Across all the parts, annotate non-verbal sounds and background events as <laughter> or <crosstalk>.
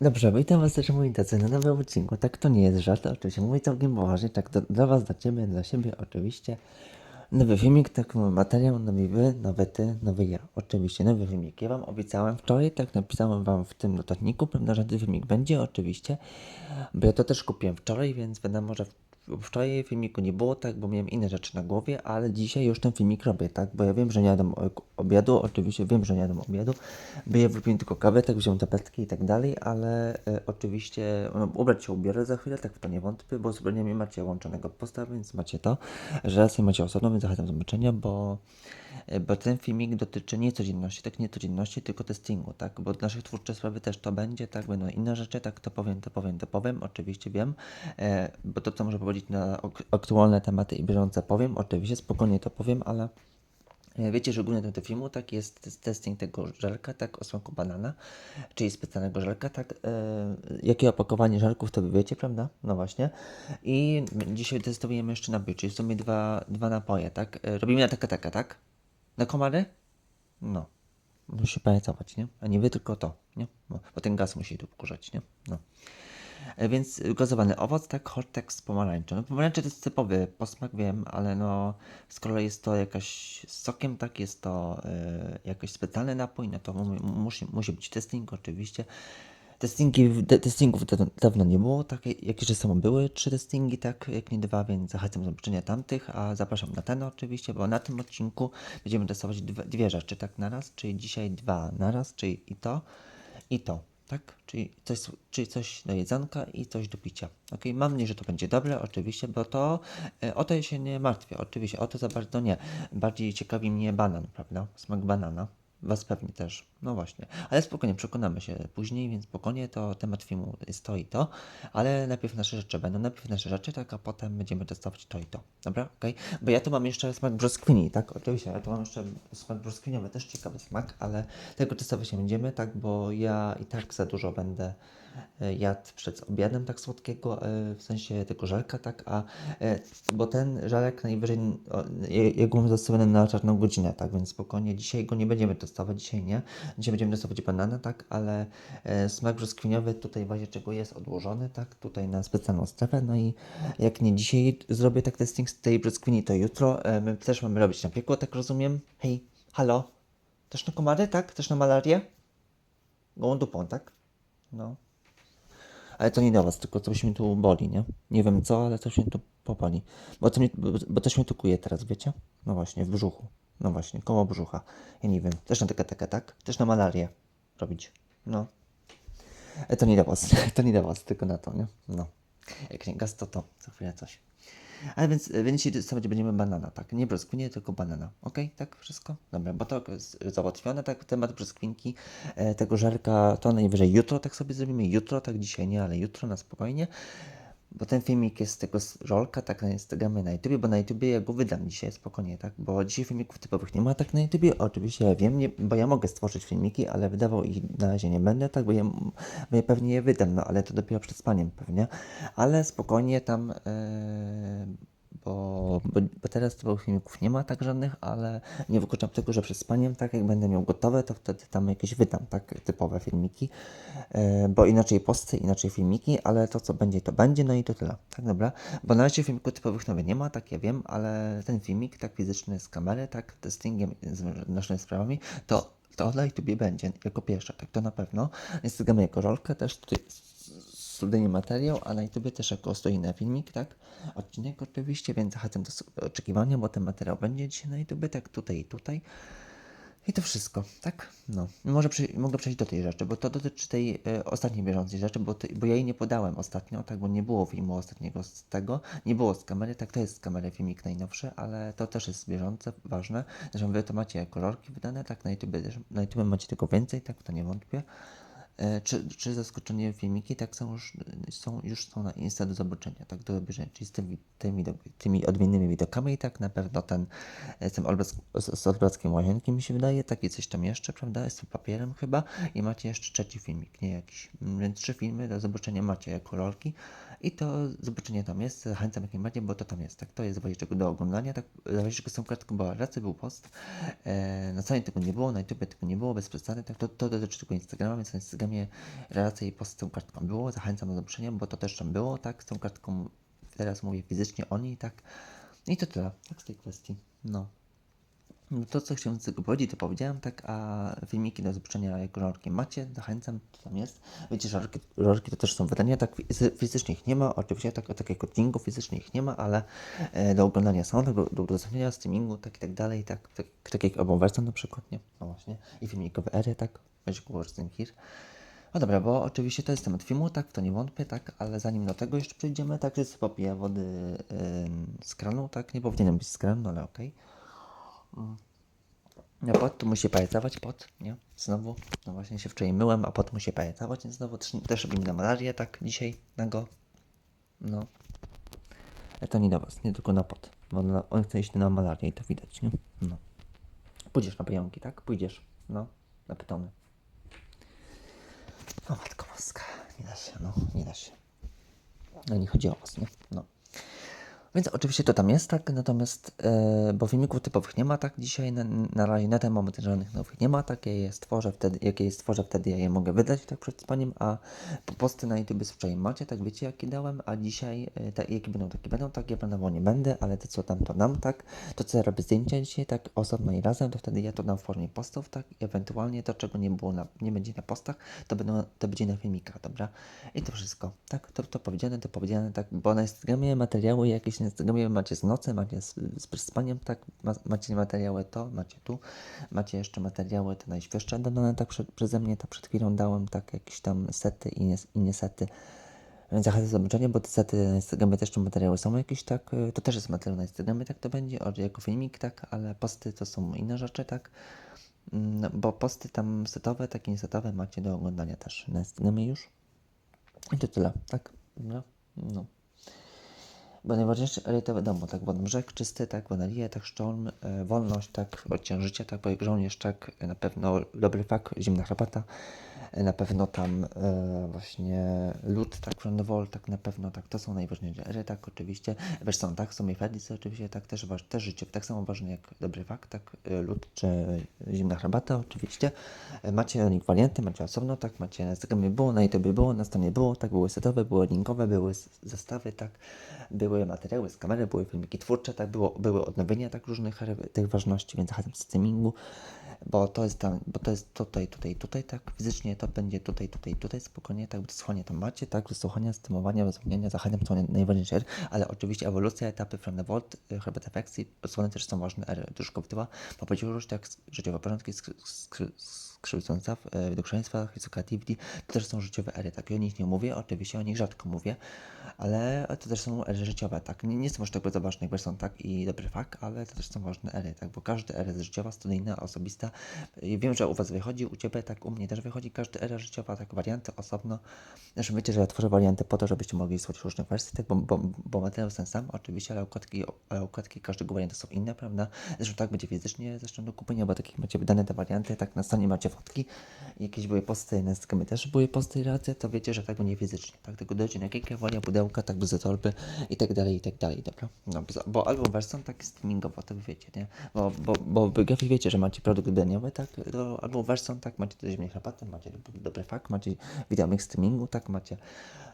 Dobrze, witam Was też moi tacy na nowym odcinku. Tak, to nie jest żart, oczywiście mówię całkiem poważnie, tak do, dla Was, dla Ciebie, dla siebie, oczywiście. Nowy filmik, tak, nowy materiał, nowy Wy, nowy Ty, nowy ja. Oczywiście, nowy filmik. Ja Wam obiecałem wczoraj, tak, napisałem Wam w tym notatniku, prawda, że ten filmik będzie, oczywiście, bo ja to też kupiłem wczoraj, więc wiadomo, że Wczoraj filmiku nie było tak, bo miałem inne rzeczy na głowie, ale dzisiaj już ten filmik robię, tak? Bo ja wiem, że nie jadam obiadu, oczywiście wiem, że nie jadam obiadu, by ja wypiłem tylko kawę, tak wziąłem tabletki i tak dalej, ale e, oczywiście no, ubrać się ubiorę za chwilę, tak w to nie wątpię, bo z ubraniem macie łączonego posta, więc macie to, że raz je macie osobno, więc zachęcam do zobaczenia, bo, e, bo ten filmik dotyczy nie codzienności, tak nie codzienności, tylko testingu, tak? Bo naszych twórczych sprawy też to będzie, tak? Będą inne rzeczy, tak? To powiem, to powiem, to powiem, oczywiście wiem, e, bo to, co może powiedzieć na ok- aktualne tematy i bieżące powiem, oczywiście spokojnie to powiem, ale E, Wiecie, że główny do filmu tak jest tes- testing tego żelka, tak o smaku banana, czyli specjalnego żelka, tak. E, jakie opakowanie żelków to wy wiecie, prawda? No właśnie. I dzisiaj testujemy jeszcze napój, czyli w sumie dwa, dwa napoje, tak? E, robimy na taka taka, tak? Na komary? No. Musi pajacować, nie? A nie wy, tylko to, nie? Bo, bo ten gaz musi tu wkurzać, nie? No. E, Więc gazowany owoc, tak, Hortex z pomarańczą. No pomarańcze to jest typowy posmak, wiem, ale no skoro jest to jakaś sokiem, tak, jest to y, jakiś specjalny napój, no to mu, musi, musi być testing oczywiście. Testingi, de, testingów da- dawno nie było, tak, jakieś że samo były trzy testingi, tak, jak nie dwa, więc zachęcam do zobaczenia tamtych, a zapraszam na ten oczywiście, bo na tym odcinku będziemy testować dwie, dwie rzeczy, tak, naraz, czyli dzisiaj dwa naraz, czyli i to, i to, tak? Czyli coś, czyli coś do jedzonka i coś do picia. Ok, mam nadzieję, że to będzie dobre, oczywiście, bo to e, o to się nie martwię, oczywiście, o to za bardzo nie. Bardziej ciekawi mnie banan, prawda? Smak banana. Was pewnie też. No właśnie. Ale spokojnie, przekonamy się później, więc spokojnie to temat filmu jest to. Ale najpierw nasze rzeczy będą. Najpierw nasze rzeczy, tak, a potem będziemy testować to i to. Dobra? Okej? Bo ja tu mam jeszcze smak brzoskwini, tak? Oczywiście, ja tu mam jeszcze smak brzoskwiniowy, też ciekawy smak, ale tego testować nie będziemy, tak? Bo ja i tak za dużo będę jadł przed obiadem tak słodkiego, e, w sensie tego żelka, tak? A e, bo ten żelek najwyżej, o, ja- ja go mam zastawiony na czarną godzinę, tak? Więc spokojnie, dzisiaj go nie będziemy testować, dzisiaj nie. Dzisiaj będziemy testować banana, tak? Ale e, smak brzoskwiniowy tutaj w razie czego jest odłożony, tak? Tutaj na specjalną strefę, no i jak nie dzisiaj zrobię tak testing z tej brzoskwini, to jutro e, my też mamy robić na piekło, tak rozumiem? Hej, halo? Też na komary, tak? Też na malarię? Gołą dupą, tak? No. Ale to nie do was, tylko coś mnie tu boli, nie? Nie wiem co, ale coś mnie tu popali. Bo, to mnie, bo, bo coś mnie tu kuje teraz, wiecie? No właśnie, w brzuchu. No właśnie, koło brzucha. Ja nie wiem. Też na taka, taka, tak? Też na malarię robić. No. Ale to nie do was, <laughs> to nie do was, tylko na to, nie? No. Jak nie gaz, to to. Co chwilę coś. Ale więc, więc dzisiaj testować będziemy banana, tak? Nie brzoskwinie, tylko banana. Ok? Tak? Wszystko? Dobra, bo to jest załatwione, tak? Temat brzoskwinki, e, tego żarka, to najwyżej jutro tak sobie zrobimy. Jutro, tak dzisiaj nie, ale jutro na spokojnie. Bo ten filmik jest z tego z żolka, tak na Instagramie, na YouTubie, bo na YouTubie ja go wydam dzisiaj spokojnie, tak? Bo dzisiaj filmików typowych nie ma tak na YouTubie. Oczywiście ja wiem, nie, bo ja mogę stworzyć filmiki, ale wydawał ich na razie nie będę, tak? Bo ja, bo ja pewnie je wydam, no ale to dopiero przed spaniem pewnie. Ale spokojnie tam, e, bo, bo, bo teraz typowych filmików nie ma tak żadnych, ale nie wykluczam tego, że przed spaniem, tak jak będę miał gotowe, to wtedy tam jakieś wydam, tak? Typowe filmiki. E, bo inaczej posty, inaczej filmiki, ale to co będzie, to będzie, no i to tyle. Tak, dobra? Bo na razie filmików typowych nowych nie ma, tak ja wiem, ale ten filmik, tak fizyczny z kamery, tak, testingiem, z naszymi sprawami, to to na YouTubie będzie jako pierwsze, tak to na pewno. Instagramy jako rolkę, też tutaj studyjny materiał, a na YouTubie też jako stoi na filmik, tak? Odcinek oczywiście, więc zachęcam do oczekiwania, bo ten materiał będzie dzisiaj na YouTubie, tak tutaj i tutaj. I to wszystko, tak? No. Może przy, mogę przejść do tej rzeczy, bo to dotyczy tej e, ostatniej bieżącej rzeczy, bo, ty, bo ja jej nie podałem ostatnio, tak? Bo nie było filmu ostatniego z tego, nie było z kamery, tak? To jest z kamery filmik najnowszy, ale to też jest bieżące, ważne. Zresztą wy to macie jako rolki wydane, tak? Na YouTube, na YouTube macie tego więcej, tak? To nie wątpię. E, czy, czy zaskoczenie filmiki, tak są już, są już są na Insta do zobaczenia, tak do obejrzenia, czyli z tymi, tymi, tymi odmiennymi widokami, tak na pewno ten z tym z olbrackim łazienkiem mi się wydaje, taki coś tam jeszcze, prawda, z tym papierem chyba i macie jeszcze trzeci filmik, nie jakiś, Mm, więc trzy filmy do zobaczenia macie jako rolki I to zobaczenie tam jest, zachęcam jak najbardziej, bo to tam jest, tak, to jest zajaweczek do oglądania, tak, zajaweczek z tą kartką była racja, był post, e, na stronie tego nie było, na YouTube tego nie było, bez przesady, tak, to, to dotyczy tylko Instagrama, więc na Instagramie relacja i post z tą kartką było, zachęcam do zobaczenia, bo to też tam było, tak, z tą kartką, teraz mówię fizycznie o niej, tak, i to tyle, tak, z tej kwestii, no. To, co chciałem z tego powiedzieć, to powiedziałem, tak, a filmiki do zobaczenia, jak żarki macie, zachęcam, to tam jest. Wiecie, żarki, żarki to też są wydania, tak, fizy- fizycznie ich nie ma, oczywiście, tak, takiego dźwięku fizycznie ich nie ma, ale e, do oglądania są, tak, do, do udostępnienia, streamingu, tak i tak dalej, tak, tak, tak jak wersją na przykład, nie, no właśnie, i filmikowe ery, tak, Words in Here. No dobra, bo oczywiście to jest temat filmu, tak, to nie wątpię, tak, ale zanim do tego jeszcze przejdziemy, tak, że sobie popiję wody z kranu, tak, nie powinienem być z kranu, no ale okej. No pot tu musi pajetować, pot, nie? Znowu, no właśnie się wczoraj myłem, a pot musi pajetować, więc znowu też, robimy na malarię, tak, dzisiaj, na go. No. Ale to nie do was, nie tylko na pot, bo na, on chce iść na malarię i to widać, nie? No. Pójdziesz na pająki, tak? Pójdziesz, no, na pytony. O matko boska, nie da się, no, nie da się. No nie chodzi o was, nie? No. Więc oczywiście to tam jest, tak, natomiast, e, bo filmików typowych nie ma, tak, dzisiaj na, na razie na ten moment żadnych nowych nie ma, tak, ja je stworzę wtedy, jak je stworzę, wtedy ja je mogę wydać, tak, przed spaniem, a po- posty na YouTube wczoraj macie, tak, wiecie, jakie dałem, a dzisiaj, tak, jakie będą, takie będą, tak, ja planowo nie będę, ale to, co tam, to dam, tak, to, co ja robię zdjęcia dzisiaj, tak, osobno i razem, to wtedy ja to dam w formie postów, tak, i ewentualnie to, czego nie było na, nie będzie na postach, to, będą, to będzie na filmikach, dobra, i to wszystko, tak, to, to powiedziane, to powiedziane, tak, bo na Instagramie materiały jakieś na Instagramie macie z nocy, macie z, z przespaniem, tak, ma, macie materiały to, macie tu, macie jeszcze materiały te najświeższe dodane, tak, prze, przeze mnie, tak przed chwilą dałem, tak, jakieś tam sety i nie, i nie sety, więc zachęcam do zobaczenia, bo te sety na Instagramie też te materiały są jakieś, tak, y, to też jest materiał na Instagramie, tak to będzie, jako filmik, tak, ale posty to są inne rzeczy, tak, Mm, bo posty tam setowe, takie niesetowe macie do oglądania też na Instagramie już. I to tyle, tak? No, no. Bo najważniejsze, to wiadomo, tak, wodą brzeg czysty, tak, woda tak, sztorm, e, wolność, tak, odciąż życia, tak, jak żołnierz, tak, e, na pewno dobry fak, zimna herbata, e, na pewno tam e, właśnie lód, tak, Frondowol, tak, na pewno, tak, to są najważniejsze ery, tak, oczywiście, wiesz są, tak, są i oczywiście, tak, też, waż, też życie, tak samo ważne jak dobry fak, tak, lód czy zimna herbata, oczywiście, macie link warianty, macie osobno, tak, macie na Instagramie było, na YouTube było, na stronie było, tak, były setowe, były linkowe, były zestawy, tak, były materiały z kamery, były filmiki twórcze, tak, było, były odnowienia tak różnych tych ważności, więc zachęcam streamingu, bo to jest tam, bo to jest tutaj, tutaj, tutaj, tak, fizycznie to będzie tutaj, tutaj, tutaj, spokojnie, tak, wysłuchanie tam macie, tak, wysłuchania, stymowania, rozumnienia, zachęcam, są najważniejsze ale oczywiście ewolucja, etapy vault, y, herbata efekcji, odsłony też są ważne ery, Duszko wtyła, popodził już tak, życiowe porządki, skry- skry- skrzywdząca, e, widokrzleństwa, creativity, to też są życiowe ery, tak, i o nich nie mówię, oczywiście o nich rzadko mówię, ale to też są ery życiowe, tak, nie, nie są aż tak bardzo ważne, jak są tak? I dobry fakt, ale to też są ważne ery, tak, bo każda era jest życiowa, studyjna, osobista, I wiem, że u Was wychodzi, u Ciebie, tak, u mnie też wychodzi każda era życiowa, tak, warianty osobno, zresztą wiecie, że ja tworzę warianty po to, żebyście mogli słuchać różnych wersji, tak, bo, bo, bo materiał jest ten sam, oczywiście, ale układki, ale układki każdego wariantu są inne, prawda, zresztą tak będzie fizycznie, zresztą do kupienia, bo takich macie wydane te warianty, tak, na stronie macie fotki, jakieś były posty, na Instagramie też były posty i racje, to wiecie, że tak będzie fizycznie, tak, tego dojdzie na kilka wolia, pudełka, tak, bez torby i tak dalej, i tak dalej, dobra, no, bo- bo albo wersją tak streamingowo, to wy wiecie, nie, bo, bo, bo wy Gefi wiecie, że macie produkt daniowy, tak, do, albo wersją, tak, macie do ziemnej herbaty, macie do- dobry fakt, macie wideo streamingu, tak, macie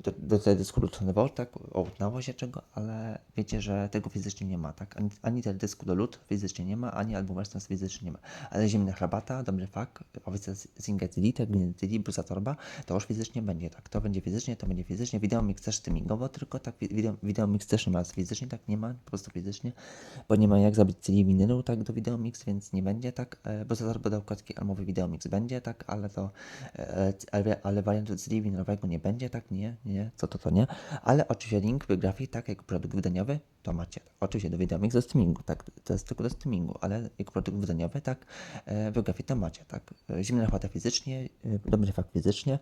do, do teledysku Lutonowo, tak, o nawozie czego, ale wiecie, że tego fizycznie nie ma, tak, ani, ani teledysku do lód fizycznie nie ma, ani albo wersją fizycznie nie ma, ale zimna herbata, dobry fakt, Elite, tak, gliny Tili, brusa torba, to już fizycznie będzie, tak, to będzie fizycznie, to będzie fizycznie, wideo mix też streamingowo, tylko tak, wi- wideo, wideo mix też nie ma. Fizycznie, tak, nie ma, po prostu fizycznie, bo nie ma jak zrobić celi winylu, tak, do wideo mix, więc nie będzie, tak, brusa torba do układki almowy wideo mix będzie, tak, ale to, e, ale, ale wariantu celi winylowego nie będzie, tak, nie, nie, co to, to nie, ale oczywiście link biografii, tak, jak produkt wydaniowy, to macie, oczywiście do mix do streamingu, tak, to jest tylko do streamingu, ale jak produkt wydaniowy, tak, e, biografię to macie, tak, zimna chłodna fizycznie, e, dobry fakt fizycznie,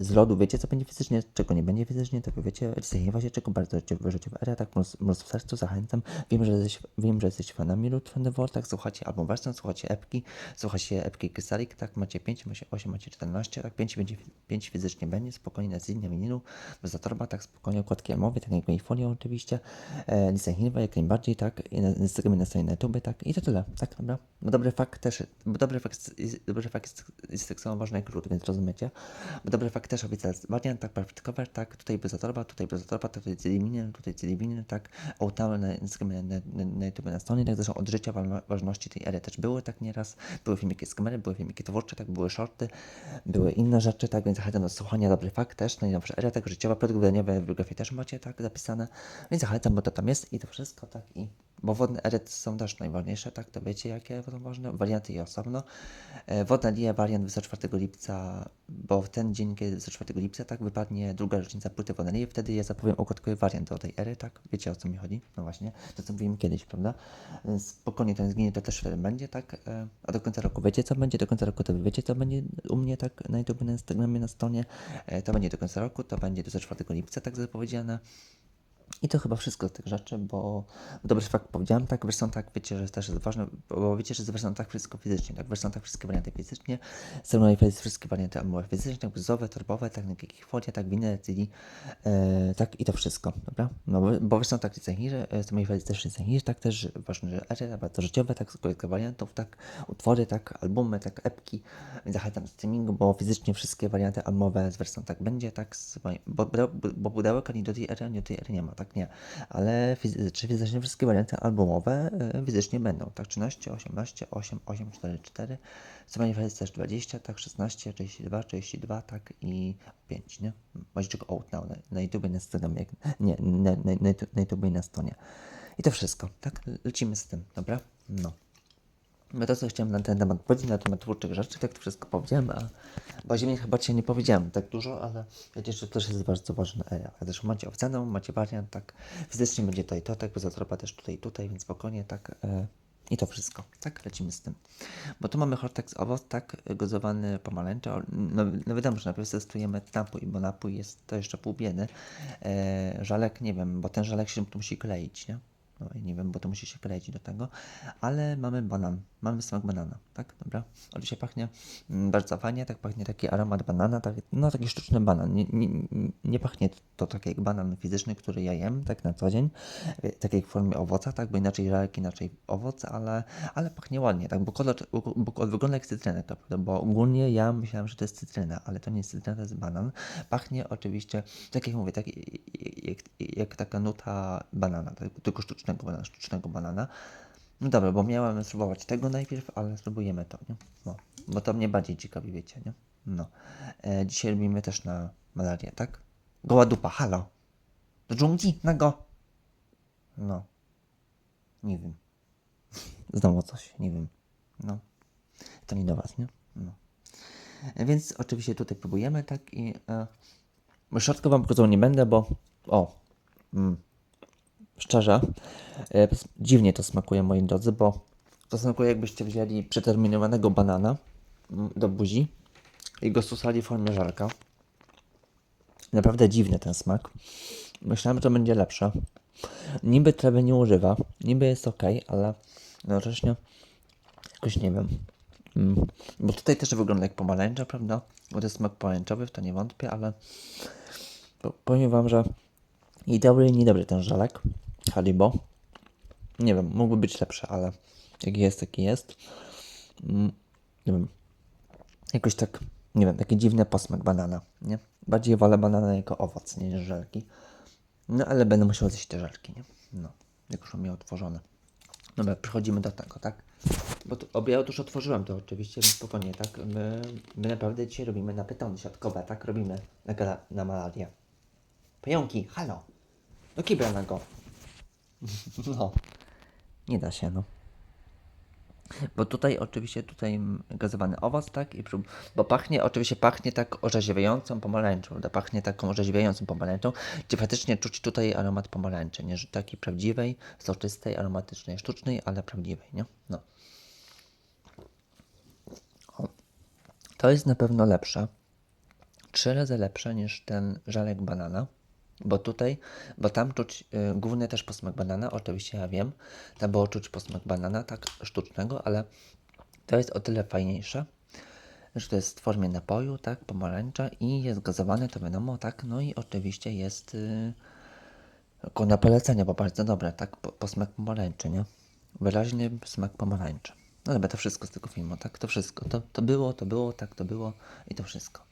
z lodu wiecie co będzie fizycznie, czego nie będzie fizycznie, tego wiecie, zajmowa się czego bardzo życiowy, życiowy era, tak mróz, w sercu, zachęcam, wiem, że jesteś, wiem, że jesteś fanami Lud Thunderbolt, tak, słuchacie albo wersją, słuchacie epki, słuchacie epki Krystalik, tak, macie 5, macie 8, macie 14, tak, 5 będzie, 5 fizycznie będzie, spokojnie na zinia winilu, bez zatorba, tak, spokojnie, okładki amowe, tak jak i folią oczywiście, e, Hilwa jak najbardziej, tak, i na Instagramie na stronie na YouTube, tak, i to tyle, tak, dobra, bo dobry fakt też, bo dobry fakt, dobry fakt jest, jest tak samo ważny jak lód, więc rozumiecie, bo dobry fakt też obiecał wariant, tak, cover, tak, tutaj bez zatorba, tutaj bez zatorba, tak, tutaj cylibiny, tutaj cylibiny, tak, ołtały na Instagramie, na, na, na YouTube, na stronie, tak, zresztą od życia ważności tej ery też były, tak, nieraz, były filmiki z kamery, były filmiki twórcze, tak, były shorty, były inne rzeczy, tak, więc zachęcam do słuchania, dobry fakt też, najnowsza era, tak, życiowa, produkt wydaniowy, biografie też macie, tak, zapisane, więc zachęcam, bo to tam jest i to wszystko, tak, i bo wodne ery są też najważniejsze, tak, to wiecie, jakie są ważne, warianty i osobno. E, Wodna linia, wariant 24 lipca, bo w ten dzień, kiedy 24 lipca, tak, wypadnie druga rocznica płyty Wodnej Lii, wtedy ja zapowiem układkowy wariant do tej ery, tak, wiecie o co mi chodzi, no właśnie, to co mówiłem kiedyś, prawda, Więc spokojnie ten zginie, to też będzie, tak, e, a do końca roku wiecie co będzie, do końca roku to wiecie co będzie u mnie, tak, na YouTube, na Instagramie, na stronie, E, to będzie do końca roku, to będzie do 24 lipca, tak zapowiedziane. I to chyba wszystko z tych rzeczy, bo dobry fakt powiedziałem, tak, wersją tak, wiecie, że też jest ważne, bo wiecie, że z tak wszystko fizycznie, tak, wersją tak wszystkie warianty fizycznie, Stroną jest wszystkie warianty amowe fizyczne, tak, bzowe, torbowe, tak, na jakich folia, tak, winy, CD, e, tak, i to wszystko, dobra? No, bo- bo wersją tak, licenhiry, z mojej wersji też licenhiry, tak, też ważne, że ery, bardzo życiowe, tak, z kolejka wariantów, tak, utwory, tak, albumy, tak, epki, zachęcam streamingu, bo fizycznie wszystkie warianty amowe z tak będzie, tak, z bo, bo, bo pudełek ani do tej ery, ani do tej ery nie ma, tak, nie, ale fizy, fizycznie wszystkie warianty albumowe e, fizycznie będą, tak, 13, 18, 8, 8, 4, 4, co wersji też 20, tak, 16, 32, 32, tak, i 5, nie, macie czego out now, na, na YouTube, na jak- nie, na, na, na, na YouTube i na stronie. I to wszystko, tak, lecimy z tym, dobra, no. No to, co chciałem na ten temat powiedzieć, na temat twórczych rzeczy, tak to wszystko powiedziałem, a bo Ziemi chyba dzisiaj nie powiedziałem tak dużo, ale wiecie, że to też jest bardzo ważna era. A też macie ocenę, macie wariant, tak, fizycznie będzie i to, tak, bez zatropa też tutaj tutaj, więc spokojnie, tak, e, i to wszystko, tak, lecimy z tym. Bo tu mamy Hortex owoc, tak, gozowany pomarańcza, no, no wiadomo, że najpierw testujemy napój, bo napój jest to jeszcze pół biedy, e, żalek, nie wiem, bo ten żalek się tu musi kleić, nie? No i nie wiem, bo to musi się kleić do tego, ale mamy banan, mamy smak banana, tak, dobra. Oczywiście pachnie mm, bardzo fajnie, tak pachnie taki aromat banana, tak, no taki sztuczny banan. Nie, nie, nie pachnie to tak jak banan fizyczny, który ja jem, tak na co dzień, e, tak jak w formie owoca, tak, bo inaczej żelek, inaczej owoc, ale, ale pachnie ładnie, tak, bo kolor, bo wygląda jak cytryna, prawda, bo ogólnie ja myślałem, że to jest cytryna, ale to nie jest cytryna, to jest banan. Pachnie oczywiście, tak jak mówię, tak jak, jak taka nuta banana, tak, tylko sztucznego banana, sztucznego banana. No dobra, bo miałem spróbować tego najpierw, ale spróbujemy to, nie? No, bo to mnie bardziej ciekawi, wiecie, nie? No. E, dzisiaj robimy też na malarię, tak? Goła dupa, halo! Do dżungli, na go! No. Nie wiem. <laughs> Znowu coś, nie wiem. No. To nie do was, nie? No. E, Więc oczywiście tutaj próbujemy, tak? I e, środka wam pokazał nie będę, bo... O! Mm. Szczerze, e, dziwnie to smakuje, moi drodzy, bo to smakuje jakbyście wzięli przeterminowanego banana mm, do buzi i go susali w formie żarka. Naprawdę dziwny ten smak. Myślałem, że to będzie lepsze. Niby trawy nie używa, niby jest ok, ale jednocześnie jakoś nie wiem. Mm. Bo tutaj też wygląda jak pomarańcza, prawda? Bo to jest smak pomarańczowy, w to nie wątpię, ale po- powiem wam, że i dobry, i niedobry ten żelek Haribo. Nie wiem, mógłby być lepszy, ale jaki jest, taki jest. Mm, nie wiem. Jakoś tak, nie wiem, taki dziwny posmak banana, nie? Bardziej wolę banana jako owoc, niż żelki. No ale będę musiał zjeść te żelki, nie? No, jak już mam je otworzone. Dobra, przechodzimy do tego, tak? Bo tu, ob- ja już otworzyłem to oczywiście, więc spokojnie, tak? My, my naprawdę dzisiaj robimy na pytony siatkowe, tak? Robimy na, na malarię. Pająki, halo! Do kibla na go. <laughs> No. Nie da się, no. Bo tutaj oczywiście tutaj gazowany owoc, tak? I prób- bo pachnie, oczywiście pachnie tak orzeźwiającą pomarańczą, prawda? Pachnie taką orzeźwiającą pomarańczą, gdzie faktycznie czuć tutaj aromat pomarańczy, nie? Że takiej prawdziwej, soczystej, aromatycznej, sztucznej, ale prawdziwej, nie? No. O. To jest na pewno lepsze. Trzy razy lepsze niż ten żelek banana. Bo tutaj, bo tam czuć y, główny też posmak banana, oczywiście ja wiem. Tam było czuć posmak banana, tak sztucznego, ale to jest o tyle fajniejsze, że to jest w formie napoju, tak, pomarańcza i jest gazowane, to wiadomo, tak, no i oczywiście jest ku na polecenie, bo bardzo dobre, tak, po, posmak pomarańczy, nie? Wyraźny smak pomarańczy. No dobra, to wszystko z tego filmu, tak, to wszystko, to, to było, to było, tak, to było i to wszystko.